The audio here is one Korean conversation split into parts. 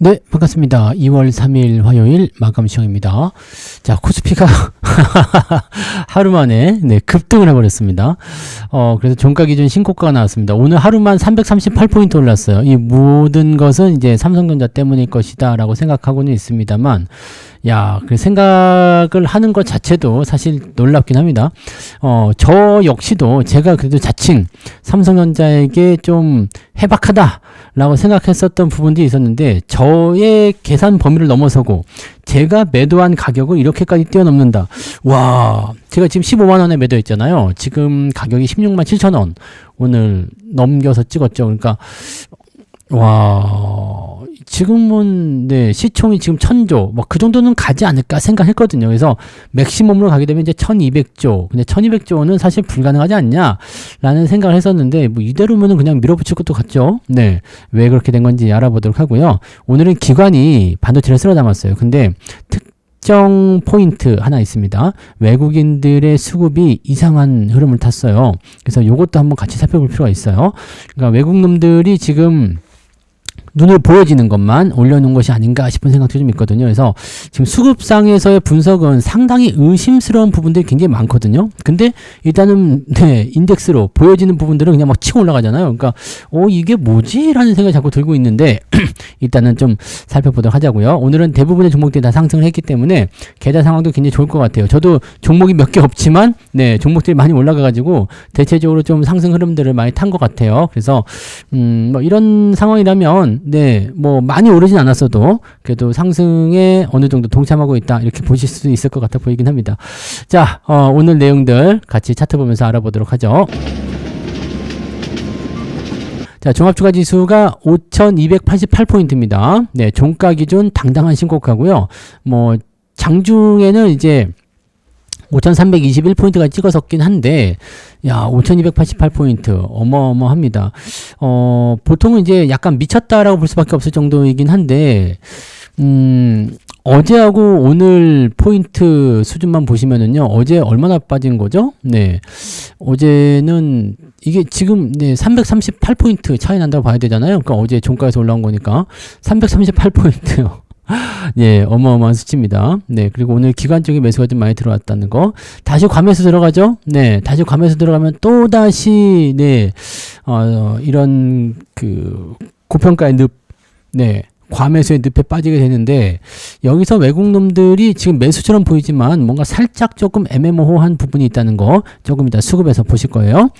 네, 반갑습니다. 2월 3일 화요일 마감 시간입니다. 자, 코스피가 하루 만에 네, 급등을 해버렸습니다. 어, 그래서 종가 기준 신고가가 나왔습니다. 오늘 하루만 338포인트 올랐어요. 이 모든 것은 이제 삼성전자 때문일 것이다 라고 생각하고는 있습니다만, 야, 그 생각을 하는 것 자체도 사실 놀랍긴 합니다. 어, 저 역시도 제가 그래도 자칭 삼성전자에게 좀 해박하다라고 생각했었던 부분들이 있었는데 저의 계산 범위를 넘어서고 제가 매도한 가격을 이렇게까지 뛰어넘는다. 와, 제가 지금 15만 원에 매도했잖아요. 지금 가격이 16만 7천 원 오늘 넘겨서 찍었죠. 그러니까 와, 지금은, 네, 시총이 지금 천조, 뭐, 그 정도는 가지 않을까 생각했거든요. 그래서, 맥시멈으로 가게 되면 이제 1200조. 근데 1200조는 사실 불가능하지 않냐? 라는 생각을 했었는데, 뭐, 이대로면은 그냥 밀어붙일 것도 같죠? 네. 왜 그렇게 된 건지 알아보도록 하고요. 오늘은 기관이 반도체를 쓸어 담았어요. 근데, 특정 포인트 하나 있습니다. 외국인들의 수급이 이상한 흐름을 탔어요. 그래서 요것도 한번 같이 살펴볼 필요가 있어요. 그러니까 외국 놈들이 지금 눈을 보여지는 것만 올려놓은 것이 아닌가 싶은 생각도 좀 있거든요. 그래서 지금 수급상에서의 분석은 상당히 의심스러운 부분들이 굉장히 많거든요. 근데 일단은 네 인덱스로 보여지는 부분들은 그냥 막 치고 올라가잖아요. 그러니까 어 이게 뭐지? 라는 생각이 자꾸 들고 있는데 일단은 좀 살펴보도록 하자고요. 오늘은 대부분의 종목들이 다 상승을 했기 때문에 계좌 상황도 굉장히 좋을 것 같아요. 저도 종목이 몇 개 없지만 네 종목들이 많이 올라가 가지고 대체적으로 좀 상승 흐름들을 많이 탄 것 같아요. 그래서 음 뭐 이런 상황이라면 네, 뭐 많이 오르진 않았어도 그래도 상승에 어느 정도 동참하고 있다 이렇게 보실 수 있을 것 같아 보이긴 합니다. 자, 어, 오늘 내용들 같이 차트 보면서 알아보도록 하죠. 자, 종합주가 지수가 5,288포인트입니다. 네, 종가 기준 당당한 신고가고요. 뭐 장중에는 이제 5,321포인트가 찍어섰긴 한데, 야, 5,288포인트. 어마어마합니다. 어, 보통은 이제 약간 미쳤다라고 볼 수밖에 없을 정도이긴 한데, 음, 어제하고 오늘 포인트 수준만 보시면은요, 어제 얼마나 빠진 거죠? 네. 어제는, 이게 지금, 네, 338포인트 차이 난다고 봐야 되잖아요. 그러니까 어제 종가에서 올라온 거니까. 338포인트요. 예, 어마어마한 수치입니다. 네, 그리고 오늘 기관적인 매수가 좀 많이 들어왔다는 거. 다시 과매수 들어가죠? 네, 다시 과매수 들어가면 또 다시, 네, 어, 이런 그 고평가의 늪, 네, 과매수의 늪에 빠지게 되는데 여기서 외국 놈들이 지금 매수처럼 보이지만 뭔가 살짝 조금 애매모호한 부분이 있다는 거 조금 이따 수급에서 보실 거예요.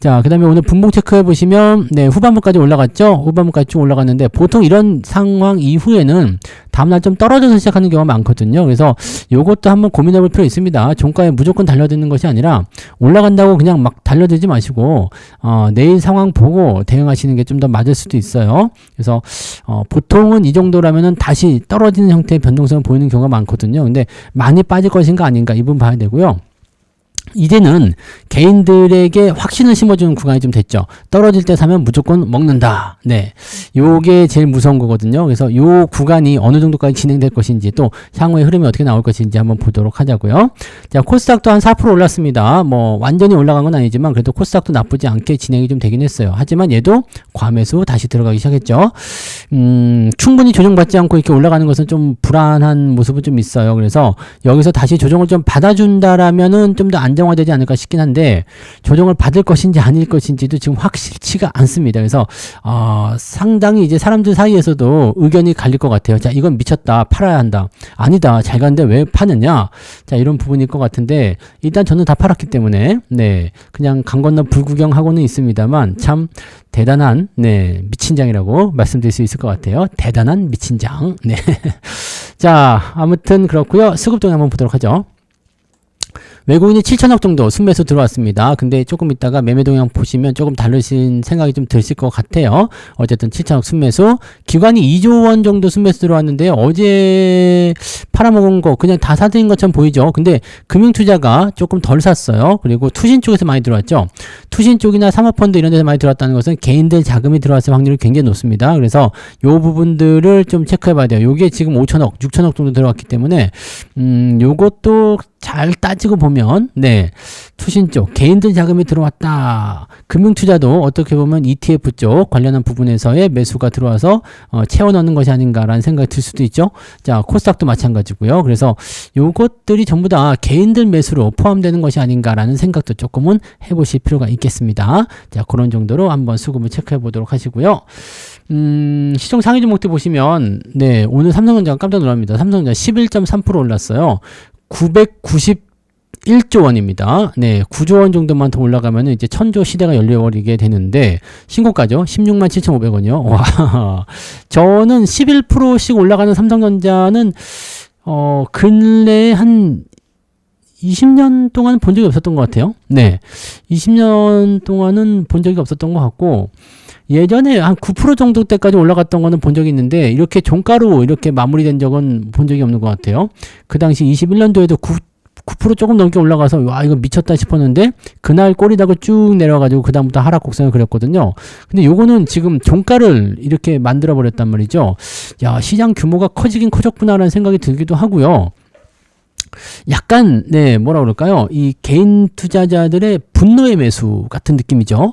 자, 그 다음에 오늘 분봉 체크해 보시면 네, 후반부까지 올라갔죠? 후반부까지 쭉 올라갔는데 보통 이런 상황 이후에는 다음날 좀 떨어져서 시작하는 경우가 많거든요. 그래서 요것도 한번 고민해 볼 필요 있습니다. 종가에 무조건 달려드는 것이 아니라 올라간다고 그냥 막 달려들지 마시고 어, 내일 상황 보고 대응하시는 게 좀 더 맞을 수도 있어요. 그래서 어, 보통은 이 정도라면은 다시 떨어지는 형태의 변동성을 보이는 경우가 많거든요. 근데 많이 빠질 것인가 아닌가 이분 봐야 되고요. 이제는 개인들에게 확신을 심어주는 구간이 좀 됐죠. 떨어질 때 사면 무조건 먹는다. 네. 요게 제일 무서운 거거든요. 그래서 요 구간이 어느 정도까지 진행될 것인지 또 향후의 흐름이 어떻게 나올 것인지 한번 보도록 하자고요. 자, 코스닥도 한 4% 올랐습니다. 뭐 완전히 올라간 건 아니지만 그래도 코스닥도 나쁘지 않게 진행이 좀 되긴 했어요. 하지만 얘도 과매수 다시 들어가기 시작했죠. 음, 충분히 조정받지 않고 이렇게 올라가는 것은 좀 불안한 모습은 좀 있어요. 그래서 여기서 다시 조정을 좀 받아준다라면은 좀 더 안정 화되지 않을까 싶긴 한데 조정을 받을 것인지 아닐 것인지도 지금 확실치가 않습니다. 그래서 어, 상당히 이제 사람들 사이에서도 의견이 갈릴 것 같아요. 자, 이건 미쳤다. 팔아야 한다. 아니다. 잘 갔는데 왜 파느냐? 자, 이런 부분일 것 같은데 일단 저는 다 팔았기 때문에 네. 그냥 강 건너 불구경하고는 있습니다만 참 대단한 네, 미친장이라고 말씀드릴 수 있을 것 같아요. 대단한 미친장. 네. 자, 아무튼 그렇고요. 수급 동향 한번 보도록 하죠. 외국인이 7천억 정도 순매수 들어왔습니다. 근데 조금 있다가 매매 동향 보시면 조금 다르신 생각이 좀 드실 것 같아요. 어쨌든 7천억 순매수. 기관이 2조 원 정도 순매수 들어왔는데 어제 팔아먹은 거 그냥 다 사들인 것처럼 보이죠. 근데 금융투자가 조금 덜 샀어요. 그리고 투신 쪽에서 많이 들어왔죠. 투신 쪽이나 사모펀드 이런 데서 많이 들어왔다는 것은 개인들 자금이 들어왔을 확률이 굉장히 높습니다. 그래서 요 부분들을 좀 체크해 봐야 돼요. 요게 지금 5천억, 6천억 정도 들어왔기 때문에 음, 요것도 잘 따지고 보면 네 투신 쪽 개인들 자금이 들어왔다. 금융 투자도 어떻게 보면 ETF 쪽 관련한 부분에서의 매수가 들어와서 어, 채워 넣는 것이 아닌가라는 생각이 들 수도 있죠. 자 코스닥도 마찬가지고요. 그래서 요것들이 전부 다 개인들 매수로 포함되는 것이 아닌가라는 생각도 조금은 해보실 필요가 있겠습니다. 자 그런 정도로 한번 수급을 체크해 보도록 하시고요. 음, 시총 상위 종목들 보시면, 네, 오늘 삼성전자가 깜짝 놀랍니다. 삼성전자 11.3% 올랐어요. 991조 원입니다. 네, 9조 원 정도만 더 올라가면 이제 천조 시대가 열려버리게 되는데, 신고가죠? 16만 7,500원이요. 와. 저는 11%씩 올라가는 삼성전자는, 어, 근래에 한 20년 동안 본 적이 없었던 것 같아요. 네. 20년 동안은 본 적이 없었던 것 같고, 예전에 한 9% 정도 때까지 올라갔던 거는 본 적이 있는데 이렇게 종가로 이렇게 마무리된 적은 본 적이 없는 것 같아요. 그 당시 21년도에도 9, 9% 조금 넘게 올라가서 와 이거 미쳤다 싶었는데 그날 꼬리다가 쭉 내려가지고 그 다음부터 하락 곡선을 그렸거든요. 근데 요거는 지금 종가를 이렇게 만들어 버렸단 말이죠. 야 시장 규모가 커지긴 커졌구나라는 생각이 들기도 하고요. 약간 네 뭐라 그럴까요? 이 개인 투자자들의 분노의 매수 같은 느낌이죠.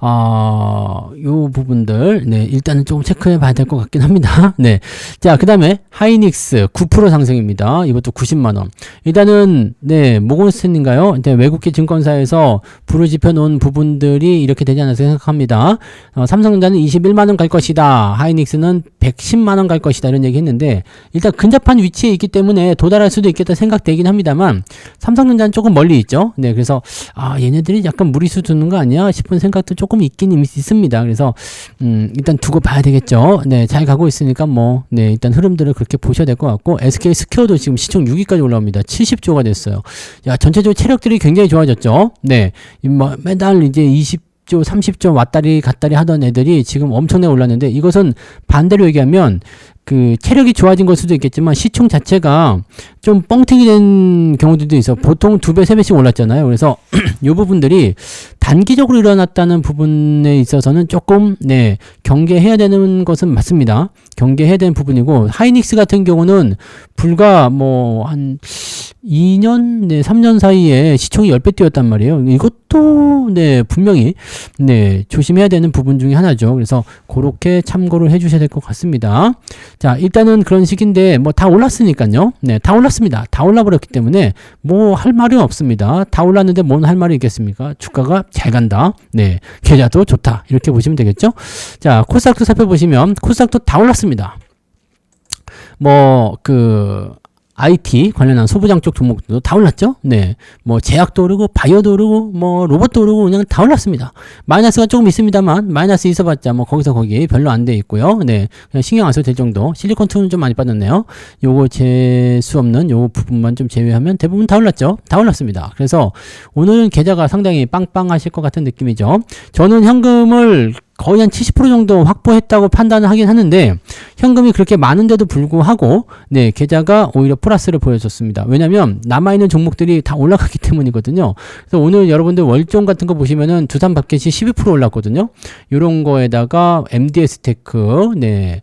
아, 요 부분들, 네, 일단은 조금 체크해 봐야 될 것 같긴 합니다. 네. 자, 그 다음에 하이닉스 9% 상승입니다. 이것도 90만원. 일단은, 네, 모건스탠인가요? 네, 외국계 증권사에서 부르지펴 놓은 부분들이 이렇게 되지 않을까 생각합니다. 어, 삼성전자는 21만원 갈 것이다. 하이닉스는 110만원 갈 것이다. 이런 얘기 했는데, 일단 근접한 위치에 있기 때문에 도달할 수도 있겠다 생각되긴 합니다만, 삼성전자는 조금 멀리 있죠. 네, 그래서, 아, 얘네 들이 약간 무리수 두는 거 아니야? 싶은 생각도 조금 있긴 있습니다. 그래서 음, 일단 두고 봐야 되겠죠. 네, 잘 가고 있으니까 뭐 네, 일단 흐름들을 그렇게 보셔야 될 것 같고 SK 스퀘어도 지금 시총 6위까지 올라옵니다. 70조가 됐어요. 야, 전체적으로 체력들이 굉장히 좋아졌죠. 네. 뭐 매달 이제 20조 30조 왔다리 갔다리 하던 애들이 지금 엄청나게 올랐는데 이것은 반대로 얘기하면 그 체력이 좋아진 걸 수도 있겠지만 시총 자체가 좀 뻥튀기 된 경우들도 있어. 보통 두 배, 세 배씩 올랐잖아요. 그래서 이 부분들이 단기적으로 일어났다는 부분에 있어서는 조금 네 경계해야 되는 것은 맞습니다. 경계해야 되는 부분이고 하이닉스 같은 경우는 불과 뭐 한 2년, 네, 3년 사이에 시총이 10배 뛰었단 말이에요. 이것도 네, 분명히 네, 조심해야 되는 부분 중에 하나죠. 그래서 그렇게 참고를 해 주셔야 될 것 같습니다. 자, 일단은 그런 식인데 뭐 다 올랐으니까요. 네, 다 올랐습니다. 다 올라버렸기 때문에 뭐 할 말이 없습니다. 다 올랐는데 뭔 할 말이 있겠습니까? 주가가 잘 간다. 네, 계좌도 좋다. 이렇게 보시면 되겠죠. 자, 코스닥도 살펴보시면 코스닥도 다 올랐습니다. 뭐 그 IT 관련한 소부장 쪽 종목들도 다 올랐죠? 네. 뭐 제약도 오르고 바이오도 오르고 뭐 로봇도 오르고 그냥 다 올랐습니다. 마이너스가 조금 있습니다만 마이너스 있어봤자 뭐 거기서 거기 별로 안 돼 있고요. 네. 그냥 신경 안 써도 될 정도. 실리콘 투는 좀 많이 빠졌네요. 요거 재수 없는 요 부분만 좀 제외하면 대부분 다 올랐죠? 다 올랐습니다. 그래서 오늘은 계좌가 상당히 빵빵하실 것 같은 느낌이죠. 저는 현금을 거의 한 70% 정도 확보했다고 판단을 하긴 하는데 현금이 그렇게 많은데도 불구하고 네 계좌가 오히려 플러스를 보여줬습니다. 왜냐하면 남아있는 종목들이 다 올라갔기 때문이거든요. 그래서 오늘 여러분들 월종 같은 거 보시면은 두산 밥켓이 12% 올랐거든요. 이런 거에다가 MDS 테크 네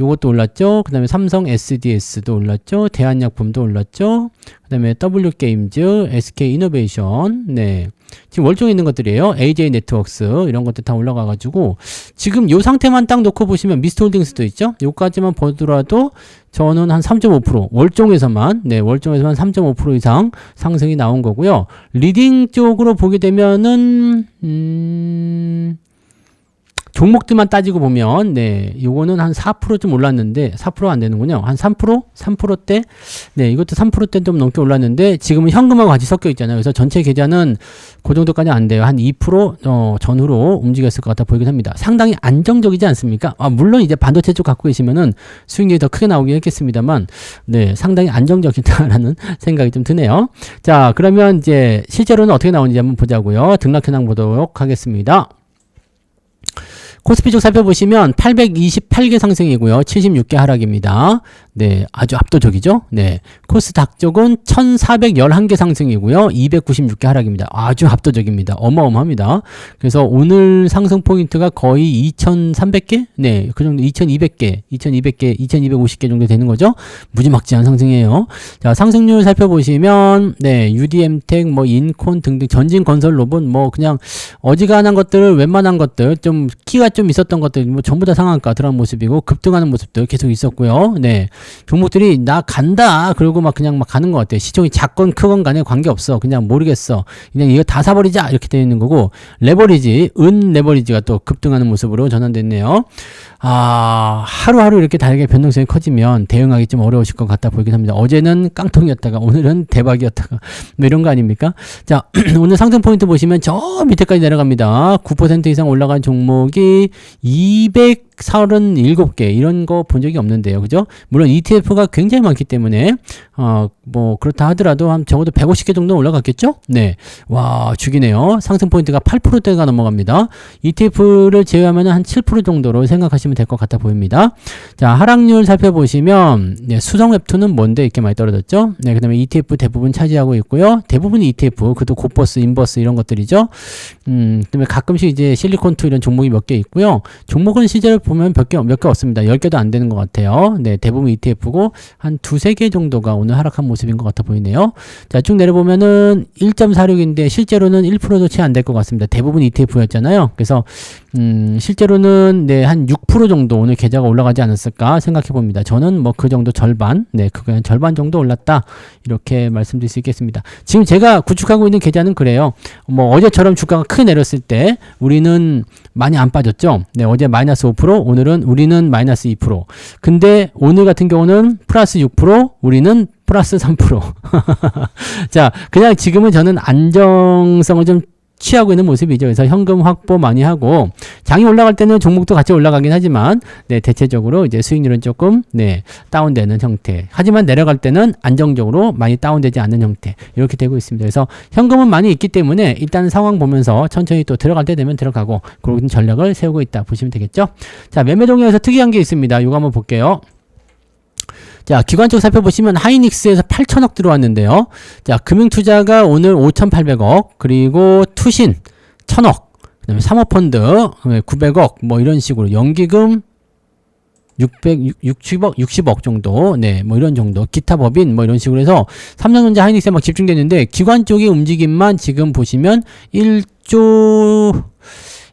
요것도 올랐죠. 그 다음에 삼성 SDS도 올랐죠. 대한약품도 올랐죠. 그 다음에 W게임즈, SK이노베이션 네 지금 월종에 있는 것들이에요. AJ 네트웍스 이런 것들 다 올라가가지고 지금 요 상태만 딱 놓고 보시면 미스트홀딩스도 있죠. 요까지만 보더라도 저는 한 3.5% 월종에서만 네 월종에서만 3.5% 이상 상승이 나온 거고요. 리딩 쪽으로 보게 되면은 음. 종목들만 따지고 보면 네 요거는 한 4%좀 올랐는데 4%안 되는군요. 한 3% 3%대? 네 이것도 3%대 좀 넘게 올랐는데 지금은 현금하고 같이 섞여 있잖아요. 그래서 전체 계좌는 그 정도까지 안 돼요. 한 2% 어, 전후로 움직였을 것 같아 보이긴 합니다. 상당히 안정적이지 않습니까? 아 물론 이제 반도체 쪽 갖고 계시면은 수익률이 더 크게 나오긴 했겠습니다만 네 상당히 안정적이다라는 생각이 좀 드네요. 자 그러면 이제 실제로는 어떻게 나오는지 한번 보자고요. 등락 현황 보도록 하겠습니다 코스피 쪽 살펴보시면 828개 상승이고요. 76개 하락입니다. 네, 아주 압도적이죠. 네, 코스닥 쪽은 1,411개 상승이고요. 296개 하락입니다. 아주 압도적입니다. 어마어마합니다. 그래서 오늘 상승 포인트가 거의 2,300개? 네, 그 정도 2,200개, 2,200개, 2,250개 정도 되는 거죠. 무지막지한 상승이에요. 자, 상승률 살펴보시면 네, UDM텍, 뭐 인콘 등등 전진 건설 로봇 뭐 그냥 어지간한 것들, 웬만한 것들 좀 키가 좀 있었던 것들 뭐 전부 다 상한가 들어간 모습이고 급등하는 모습들 계속 있었고요. 네. 종목들이 나 간다 그러고 막 그냥 막 가는 것 같아요. 시총이 작건 크건 간에 관계없어. 그냥 모르겠어. 그냥 이거 다 사버리자 이렇게 되어 있는 거고 레버리지 은 레버리지가 또 급등하는 모습으로 전환됐네요. 아 하루하루 이렇게 다르게 변동성이 커지면 대응하기 좀 어려우실 것 같다 보이긴 합니다. 어제는 깡통이었다가 오늘은 대박이었다가 뭐 이런 거 아닙니까? 자 오늘 상승 포인트 보시면 저 밑에까지 내려갑니다. 9% 이상 올라간 종목이 200 37개 이런 거 본 적이 없는데요. 그죠? 물론 ETF가 굉장히 많기 때문에 어 뭐 그렇다 하더라도 한 적어도 150개 정도 올라갔겠죠? 네. 와, 죽이네요. 상승 포인트가 8%대가 넘어갑니다. ETF를 제외하면 한 7% 정도로 생각하시면 될 것 같아 보입니다. 자, 하락률 살펴보시면 네, 수성 웹툰은 뭔데 이렇게 많이 떨어졌죠? 네, 그다음에 ETF 대부분 차지하고 있고요. 대부분 ETF, 그도 고버스, 인버스 이런 것들이죠. 음, 그다음에 가끔씩 이제 실리콘투 이런 종목이 몇 개 있고요. 종목은 실제로 보면 몇 개, 몇 개 없습니다. 10개도 안 되는 것 같아요. 네, 대부분 ETF 고 한 두세 개 정도가 오늘 하락한 모습인 것 같아 보이네요. 자, 쭉 내려보면은 1.46인데 실제로는 1%도 채 안 될 것 같습니다. 대부분 ETF였잖아요. 그래서 음, 실제로는 네, 한 6% 정도 오늘 계좌가 올라가지 않았을까 생각해 봅니다. 저는 뭐 그 정도 절반, 네, 그거 한 절반 정도 올랐다. 이렇게 말씀드릴 수 있겠습니다. 지금 제가 구축하고 있는 계좌는 그래요. 뭐 어제처럼 주가가 크게 내렸을 때 우리는 많이 안 빠졌죠. 네, 어제 마이너스 5%, 오늘은 우리는 마이너스 2%. 근데 오늘 같은 경우 는 플러스 6%, 우리는 플러스 3%. 자, 그냥 지금은 저는 안정성을 좀 취하고 있는 모습이죠. 그래서 현금 확보 많이 하고 장이 올라갈 때는 종목도 같이 올라가긴 하지만 네, 대체적으로 이제 수익률은 조금 네, 다운되는 형태. 하지만 내려갈 때는 안정적으로 많이 다운되지 않는 형태. 이렇게 되고 있습니다. 그래서 현금은 많이 있기 때문에 일단 상황 보면서 천천히 또 들어갈 때 되면 들어가고 그런 전략을 세우고 있다 보시면 되겠죠. 자, 매매 동향에서 특이한 게 있습니다. 이거 한번 볼게요. 자, 기관 쪽 살펴보시면 하이닉스에서 8천억 들어왔는데요. 자, 금융투자가 오늘 5,800억, 그리고 투신 1,000억, 그 다음에 사모펀드 900억, 뭐 이런 식으로 연기금 600, 60억, 60억 정도, 네, 뭐 이런 정도, 기타 법인, 뭐 이런 식으로 해서 삼성전자 하이닉스에 막 집중됐는데, 기관 쪽의 움직임만 지금 보시면 1조,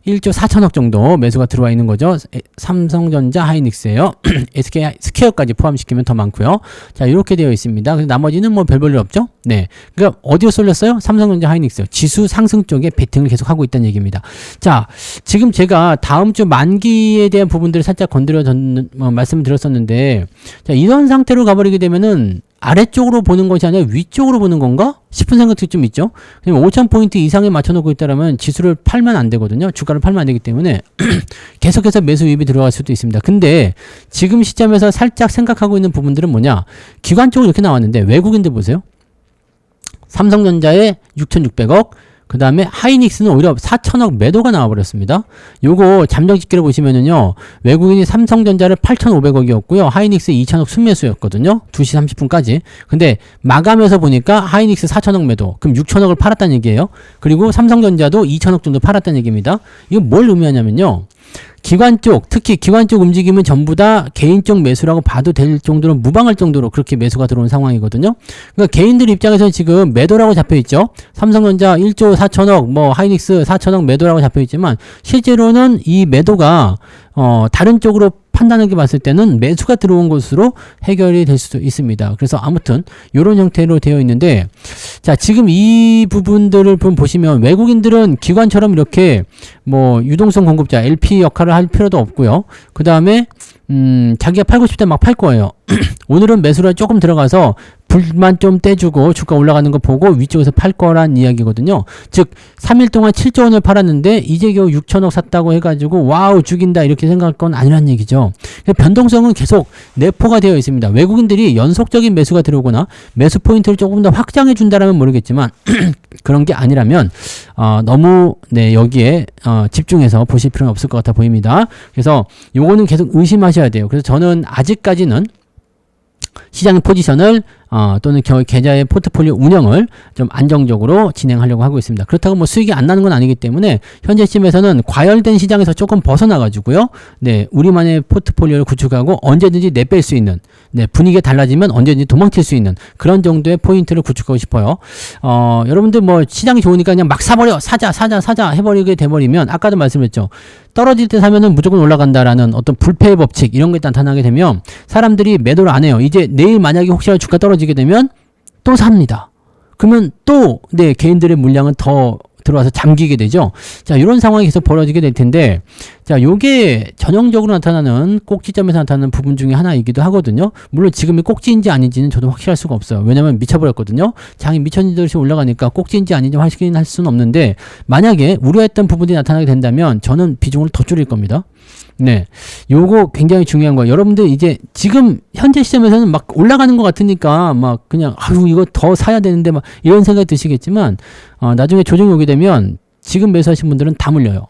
1조 4천억 정도 매수가 들어와 있는 거죠. 삼성전자 하이닉스예요. SK 스퀘어까지 포함시키면 더 많고요. 자, 이렇게 되어 있습니다. 그래서 나머지는 뭐 별 볼일 없죠. 네. 그러니까 어디로 쏠렸어요? 삼성전자 하이닉스. 지수 상승 쪽에 베팅을 계속 하고 있다는 얘기입니다. 자, 지금 제가 다음 주 만기에 대한 부분들을 살짝 건드려 전, 어, 말씀을 드렸었는데 자, 이런 상태로 가버리게 되면은 아래쪽으로 보는 것이 아니라 위쪽으로 보는 건가? 싶은 생각도 좀 있죠. 5,000포인트 이상에 맞춰놓고 있다면 지수를 팔면 안 되거든요. 주가를 팔면 안 되기 때문에 계속해서 매수 유입이 들어갈 수도 있습니다. 근데 지금 시점에서 살짝 생각하고 있는 부분들은 뭐냐? 기관 쪽으로 이렇게 나왔는데 외국인들 보세요. 삼성전자에 6,600억, 그 다음에 하이닉스는 오히려 4천억 매도가 나와버렸습니다. 요거 잠정 집계를 보시면은요, 외국인이 삼성전자를 8,500억이었고요, 하이닉스 2천억 순매수였거든요. 2시 30분까지. 근데 마감해서 보니까 하이닉스 4천억 매도, 그럼 6천억을 팔았다는 얘기예요. 그리고 삼성전자도 2천억 정도 팔았다는 얘기입니다. 이거 뭘 의미하냐면요. 기관 쪽, 특히 기관 쪽 움직임은 전부 다 개인적 매수라고 봐도 될 정도로 무방할 정도로 그렇게 매수가 들어온 상황이거든요. 그러니까 개인들 입장에서는 지금 매도라고 잡혀 있죠. 삼성전자 1조 4천억, 뭐 하이닉스 4천억 매도라고 잡혀 있지만 실제로는 이 매도가 어 다른 쪽으로 판단하게 봤을 때는 매수가 들어온 것으로 해결이 될 수도 있습니다. 그래서 아무튼 이런 형태로 되어 있는데 자 지금 이 부분들을 보시면 외국인들은 기관처럼 이렇게 뭐 유동성 공급자 LP 역할을 할 필요도 없고요. 그 다음에 음 자기가 팔고 싶을 때 막 팔 거예요. 오늘은 매수를 조금 들어가서 불만 좀 떼주고 주가 올라가는 거 보고 위쪽에서 팔 거란 이야기거든요. 즉 3일 동안 7조 원을 팔았는데 이제 겨우 6천억 샀다고 해가지고 와우 죽인다 이렇게 생각할 건 아니란 얘기죠. 변동성은 계속 내포가 되어 있습니다. 외국인들이 연속적인 매수가 들어오거나 매수 포인트를 조금 더 확장해 준다라면 모르겠지만 그런 게 아니라면 어, 너무 네 여기에 어, 집중해서 보실 필요는 없을 것 같아 보입니다. 그래서 요거는 계속 의심하셔야 돼요. 그래서 저는 아직까지는 시장의 포지션을 어, 또는 겨- 계좌의 포트폴리오 운영을 좀 안정적으로 진행하려고 하고 있습니다. 그렇다고 뭐 수익이 안 나는 건 아니기 때문에 현재 시점에서는 과열된 시장에서 조금 벗어나 가지고요. 네, 우리만의 포트폴리오를 구축하고 언제든지 내뺄 수 있는 네, 분위기가 달라지면 언제든지 도망칠 수 있는 그런 정도의 포인트를 구축하고 싶어요. 어, 여러분들 뭐 시장이 좋으니까 그냥 막 사버려 사자 사자 사자 해버리게 돼버리면 아까도 말씀드렸죠. 떨어질 때 사면은 무조건 올라간다라는 어떤 불패의 법칙 이런 게 나타나게 되면 사람들이 매도를 안 해요. 이제 내일 만약에 혹시라도 주가 떨어지 게 되면 또 삽니다. 그러면 또 네, 개인들의 물량은 더 들어와서 잠기게 되죠. 자, 이런 상황이 계속 벌어지게 될 텐데, 자, 요게 전형적으로 나타나는 꼭지점에서 나타나는 부분 중에 하나이기도 하거든요. 물론 지금이 꼭지인지 아닌지는 저도 확실할 수가 없어요. 왜냐면 미쳐버렸거든요. 장이 미쳐지듯이 올라가니까 꼭지인지 아닌지 확인할 수는 없는데, 만약에 우려했던 부분이 나타나게 된다면 저는 비중을 더 줄일 겁니다. 네. 요거 굉장히 중요한 거예요. 여러분들 이제 지금 현재 시점에서는 막 올라가는 것 같으니까 막 그냥 아유 이거 더 사야 되는데 막 이런 생각이 드시겠지만 어, 나중에 조정이 오게 되면 지금 매수하신 분들은 다 물려요.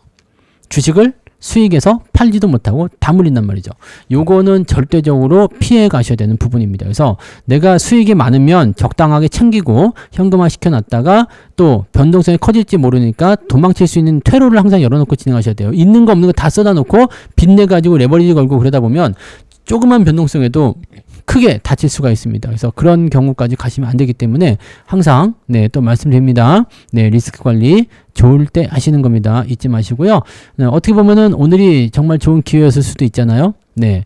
주식을 수익에서 팔지도 못하고 다 물린단 말이죠. 요거는 절대적으로 피해 가셔야 되는 부분입니다. 그래서 내가 수익이 많으면 적당하게 챙기고 현금화 시켜놨다가 또 변동성이 커질지 모르니까 도망칠 수 있는 퇴로를 항상 열어놓고 진행하셔야 돼요. 있는 거 없는 거다 쏟아놓고 빚내 가지고 레버리지 걸고 그러다 보면 조그만 변동성에도 크게 다칠 수가 있습니다. 그래서 그런 경우까지 가시면 안 되기 때문에 항상 네 또 말씀드립니다. 네 리스크 관리 좋을 때 하시는 겁니다. 잊지 마시고요. 네, 어떻게 보면은 오늘이 정말 좋은 기회였을 수도 있잖아요. 네.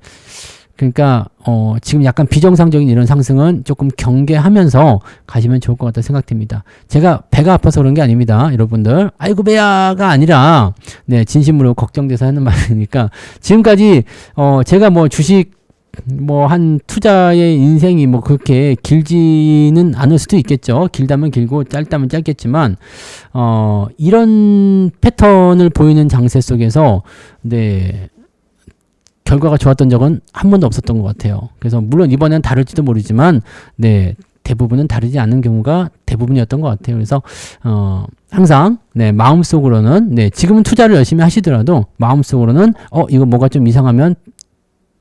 그러니까 어 지금 약간 비정상적인 이런 상승은 조금 경계하면서 가시면 좋을 것 같다 생각됩니다. 제가 배가 아파서 그런 게 아닙니다. 여러분들. 아이고 배야가 아니라 네, 진심으로 걱정돼서 하는 말이니까 지금까지 어 제가 뭐 주식 뭐 한 투자의 인생이 뭐 그렇게 길지는 않을 수도 있겠죠. 길다면 길고 짧다면 짧겠지만 어 이런 패턴을 보이는 장세 속에서 네 결과가 좋았던 적은 한 번도 없었던 것 같아요. 그래서 물론 이번엔 다를지도 모르지만 네 대부분은 다르지 않은 경우가 대부분이었던 것 같아요. 그래서 어 항상 네 마음속으로는 네 지금은 투자를 열심히 하시더라도 마음속으로는 어 이거 뭐가 좀 이상하면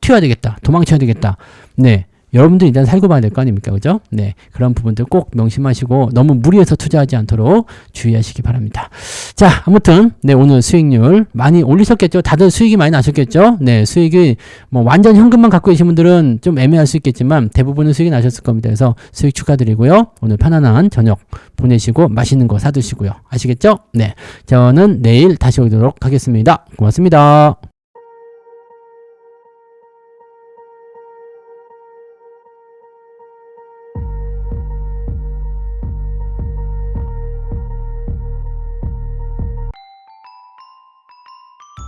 튀어야 되겠다. 도망쳐야 되겠다. 네. 여러분들 일단 살고 봐야 될 거 아닙니까? 그죠? 네. 그런 부분들 꼭 명심하시고 너무 무리해서 투자하지 않도록 주의하시기 바랍니다. 자, 아무튼 네, 오늘 수익률 많이 올리셨겠죠? 다들 수익이 많이 나셨겠죠? 네, 수익이 뭐 완전 현금만 갖고 계신 분들은 좀 애매할 수 있겠지만 대부분은 수익이 나셨을 겁니다. 그래서 수익 축하드리고요. 오늘 편안한 저녁 보내시고 맛있는 거 사 드시고요. 아시겠죠? 네. 저는 내일 다시 오도록 하겠습니다. 고맙습니다.